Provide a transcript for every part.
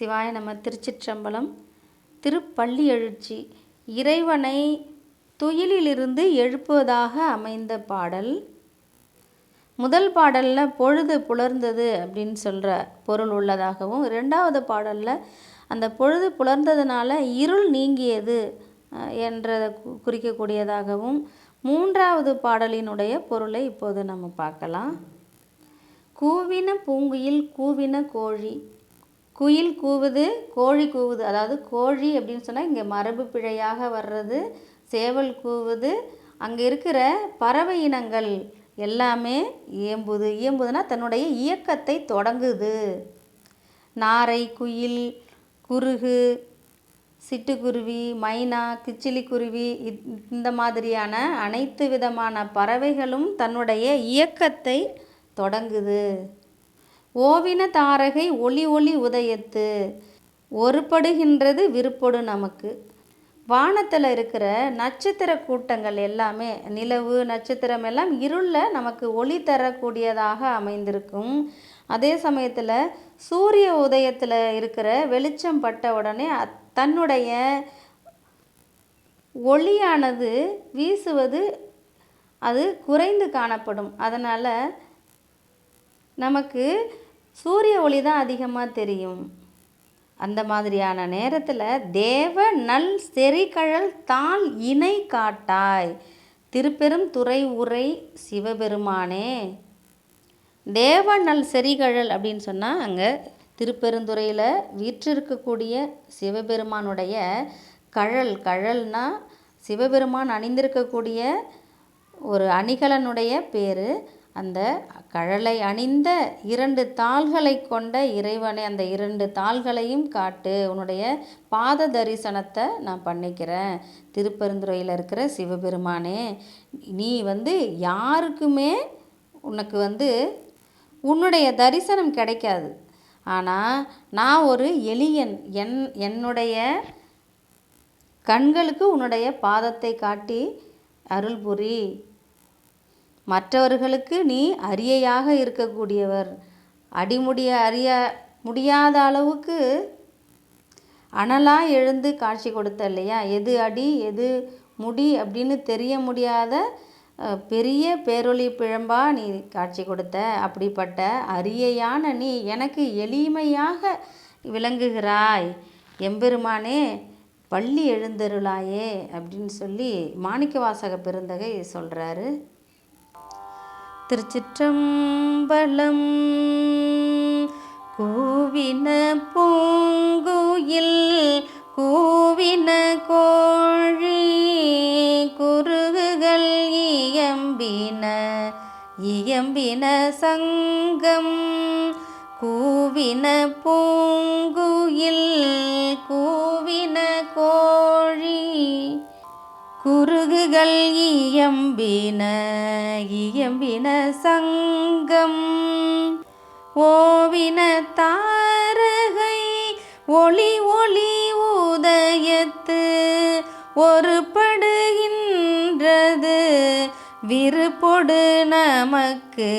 சிவாய நம்ம திருச்சிற்றம்பலம் திருப்பள்ளி எழுச்சி இறைவனை துயிலிலிருந்து எழுப்புவதாக அமைந்த பாடல். முதல் பாடலில் பொழுது புலர்ந்தது அப்படின்னு சொல்கிற பொருள் உள்ளதாகவும் ரெண்டாவது பாடலில் அந்த பொழுது புலர்ந்ததுனால இருள் நீங்கியது என்ற என்றதை கு- குறிக்கக்கூடியதாகவும் மூன்றாவது பாடலினுடைய பொருளை இப்போது நம்ம பார்க்கலாம். கூவின பூங்குயில் கூவின கோழி குயில் கூவுது கோழி கூவுது. அதாவது கோழி அப்படின்னு சொன்னால் இங்கே மரபு பிழையாக வர்றது சேவல் கூவுது. அங்கே இருக்கிற பறவை இனங்கள் எல்லாமே இயம்புது இயம்புதுன்னா தன்னுடைய இயக்கத்தை தொடங்குது. நாரை குயில் குருகு சிட்டுக்குருவி மைனா கிச்சிலிக்குருவி இந்த மாதிரியான அனைத்து விதமான பறவைகளும் தன்னுடைய இயக்கத்தை தொடங்குது. ஓவின தாரகை ஒளி ஒளி உதயத்து. ஒருபடுகின்றது விருப்படு நமக்கு. வானத்தில் இருக்கிற நட்சத்திர கூட்டங்கள் எல்லாமே நிலவு நட்சத்திரம் எல்லாம் இருளில் நமக்கு ஒளி தரக்கூடியதாக அமைந்திருக்கும். அதே சமயத்தில் சூரிய உதயத்தில் இருக்கிற வெளிச்சம் பட்ட உடனே தன்னுடைய ஒளியானது வீசுவது அது குறைந்து காணப்படும். அதனால் நமக்கு சூரிய ஒளி தான் அதிகமாக தெரியும். அந்த மாதிரியான நேரத்தில் தேவ நல் செறிகழல் தாள் இணை காட்டாய். திருப்பெரும் துறை உரை சிவபெருமானே. தேவ நல் செறிகழல் அப்படின்னு சொன்னால் அங்கே திருப்பெருந்துறையில் வீற்றிருக்கக்கூடிய சிவபெருமானுடைய கழல் கழல்னா சிவபெருமான் அணிந்திருக்கக்கூடிய ஒரு அணிகலனுடைய பேர். அந்த கழலை அணிந்த இரண்டு தாள்களை கொண்ட இறைவனை அந்த இரண்டு தாள்களையும் காட்டு. உன்னுடைய பாத தரிசனத்தை நான் பண்ணிக்கிறேன். திருப்பெருந்துறையில் இருக்கிற சிவபெருமானே நீ வந்து யாருக்குமே உனக்கு வந்து உன்னுடைய தரிசனம் கிடைக்காது. ஆனால் நான் ஒரு எளியன். என் என்னுடைய கண்களுக்கு உன்னுடைய பாதத்தை காட்டி அருள்புரி. மற்றவர்களுக்கு நீ அரியையாக இருக்கக்கூடியவர். அடிமுடிய அறிய முடியாத அளவுக்கு அனலாக எழுந்து காட்சி கொடுத்த இல்லையா? எது அடி எது முடி அப்படின்னு தெரிய முடியாத பெரிய பேரொளி பிழம்பா நீ காட்சி கொடுத்த. அப்படிப்பட்ட அரியையான நீ எனக்கு எளிமையாக விளங்குகிறாய். எம்பெருமானே பள்ளி எழுந்தருளாயே அப்படின்னு சொல்லி மாணிக்கவாசக பெருந்தகை சொல்கிறாரு திருச்சிற்றம்பலம். கூவின பூங்குயில் கூவின கோழி குருகுகள் இயம்பின. இயம்பின சங்கம் கூவின பூங்குயில் கூவின கோழி குருகுகள் இயம்பின இயம்பின சங்கம். ஓவின தாரகை ஒளி ஒளி உதயத்து ஒரு படுகின்றது விருப்பொடு நமக்கு.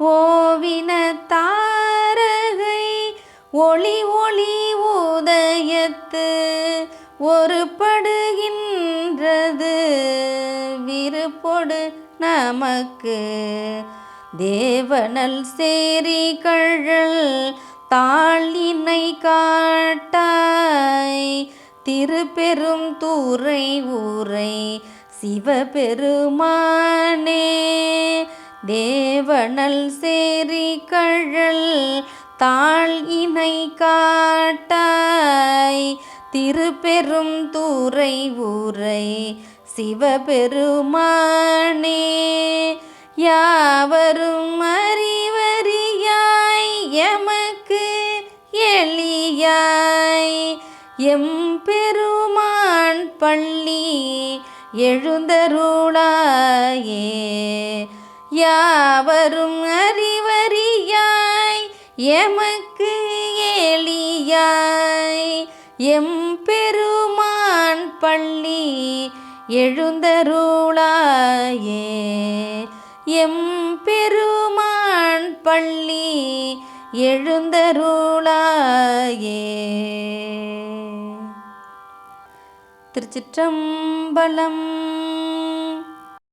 ஓவின தாரகை ஒளி ஒளி உதயத்து ஒரு படுகின்றது. விருப்பொடு நமக்கு தேவனல் சேரி கழல் தாளினை காட்டாய். திருப்பெரும் தூரை ஊரை சிவபெருமானே. தேவனல் சேரி கழல் தாள் இணை காட்டாய். திருப்பெரும் தூரை ஊரை சிவபெருமானே யாவரும் அறிவறியாய் எமக்கு எளியாய். எம்பெருமான் பள்ளி எழுந்தருளாயே யாவரும் அறிவறியாய் எமக்கு எளியாய். எம்பெருமான் பள்ளி எழுந்தருளாயே. எம்பெருமான் பள்ளி எழுந்தருளாயே. திருச்சிற்றம்பலம்